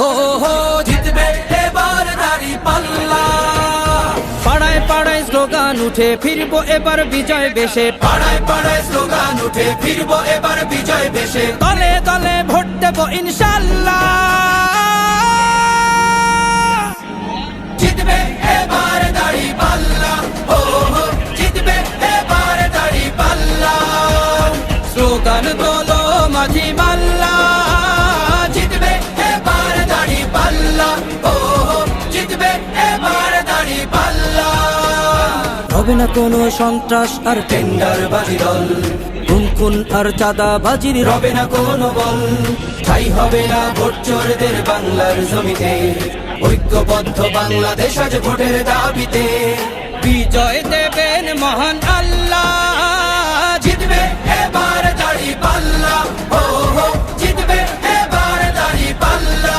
হো হো জিতবে এবার দাড়ি পাল্লা। পাড়ায় পাড়ায় স্লোগান উঠে ফিরবো এবার বিজয় বেশে। পাড়ায় পাড়ায় স্লোগান উঠে ফিরবো এবার বিজয় বেশে। দলে দলে ভোট দেবো ইনশাল্লাহ। জিতবে এবার দাড়ি পাল্লা। হো জিতবে এবার দাড়ি পাল্লা। স্লোগান তোলো হবে না কোনো সন্ত্রাস আর টেন্ডার বাজি দল। খুন আর চাঁদা বাজির রবে না কোনো বল। ঠাই হবে না ভোট চোরদের বাংলার জমিতে। ঐক্যবদ্ধ বাংলাদেশ আজ ভোটের দাবিতে। বিজয় দেবেন মহান আল্লাহ। জিতবে এবার দাড়ি পাল্লা। ও হো জিতবে এবার দাড়ি পাল্লা।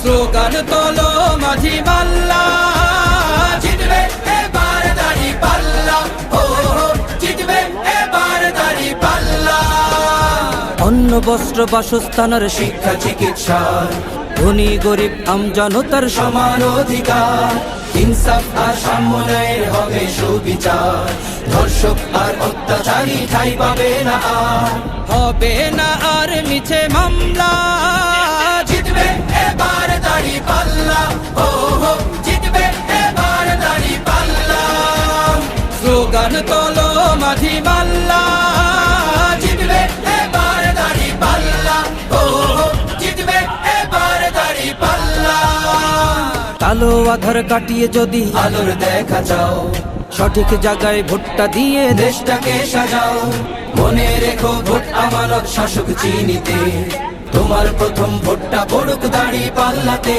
স্লোগান তোলো মাঝি মাল্লা। অন্ন বস্ত্র বাসস্থানের শিক্ষা, চিকিৎসা। ধনী, গরিব, আমজনতার সমান অধিকার। ইনসাফ আর সাম্যের হবে সুবিচার। ধর্ষক আর অত্যাচারী ঠাই পাবে না আর। হবে না আর মিছে মামলা। জিতবে এবার দাড়ি পাল্লা। ও হো জিতবে এবার দাড়ি পাল্লা। স্লোগান তোলো মাঝি কালো আধার কাটিয়ে যদি আলোর দেখা চাও। সঠিক জায়গায় ভোটটা দিয়ে দেশটাকে সাজাও। মনে রেখো ভোট আমানত শাসক চিনিতে। তোমার প্রথম ভোটটা পড়ুক দাড়ি পাল্লাতে।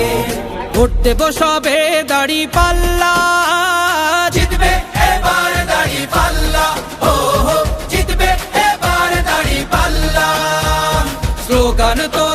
ভোট দেব সবে দাড়ি পাল্লা। জিতবে এবার দাড়ি পাল্লা। ও হো জিতবে এবার দাড়ি পাল্লা। স্লোগান তো